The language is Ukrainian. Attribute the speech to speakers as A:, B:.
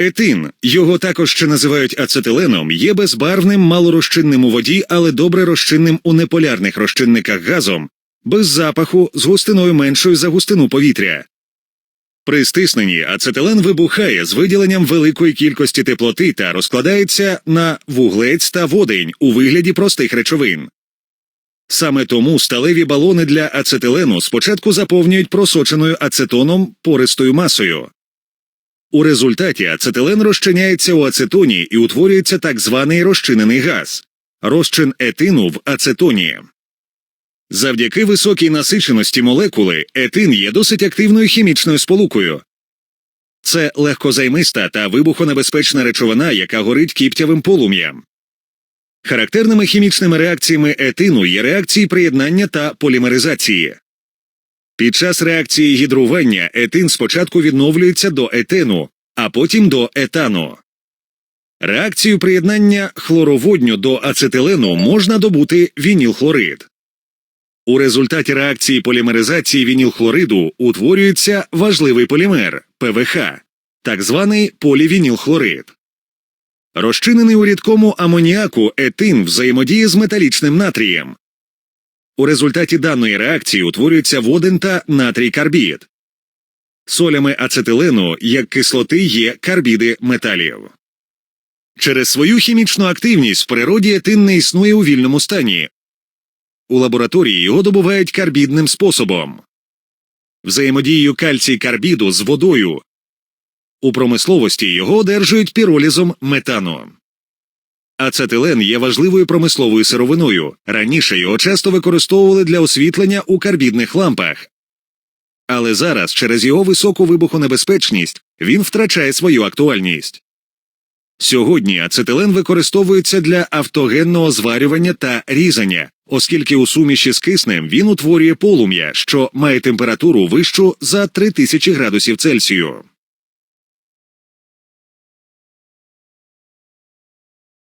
A: Етин, його також ще називають ацетиленом, є безбарвним, малорозчинним у воді, але добре розчинним у неполярних розчинниках газом, без запаху, з густиною меншою за густину повітря. При стисненні ацетилен вибухає з виділенням великої кількості теплоти та розкладається на вуглець та водень у вигляді простих речовин. Саме тому сталеві балони для ацетилену спочатку заповнюють просоченою ацетоном пористою масою. У результаті ацетилен розчиняється у ацетоні і утворюється так званий розчинений газ розчин етину в ацетоні. Завдяки високій насиченості молекули етин є досить активною хімічною сполукою. Це легкозаймиста та вибухонебезпечна речовина, яка горить кіптявим полум'ям. Характерними хімічними реакціями етину є реакції приєднання та полімеризації. Під час реакції гідрування етин спочатку відновлюється до етену, а потім до етану. Реакцію приєднання хлороводню до ацетилену можна добути вінілхлорид. У результаті реакції полімеризації вінілхлориду утворюється важливий полімер ПВХ, так званий полівінілхлорид. Розчинений у рідкому амоніаку етин взаємодіє з металічним натрієм. У результаті даної реакції утворюється воден та натрій карбід. Солями ацетилену як кислоти є карбіди металів. Через свою хімічну активність в природі етин не існує у вільному стані. У лабораторії його добувають карбідним способом. Взаємодією кальцій карбіду з водою. У промисловості його одержують піролізом метану. Ацетилен є важливою промисловою сировиною. Раніше його часто використовували для освітлення у карбідних лампах. Але зараз, через його високу вибухонебезпечність, він втрачає свою актуальність. Сьогодні ацетилен використовується для автогенного зварювання та різання, оскільки у суміші з киснем він утворює полум'я, що має температуру вищу за 3000 градусів Цельсію.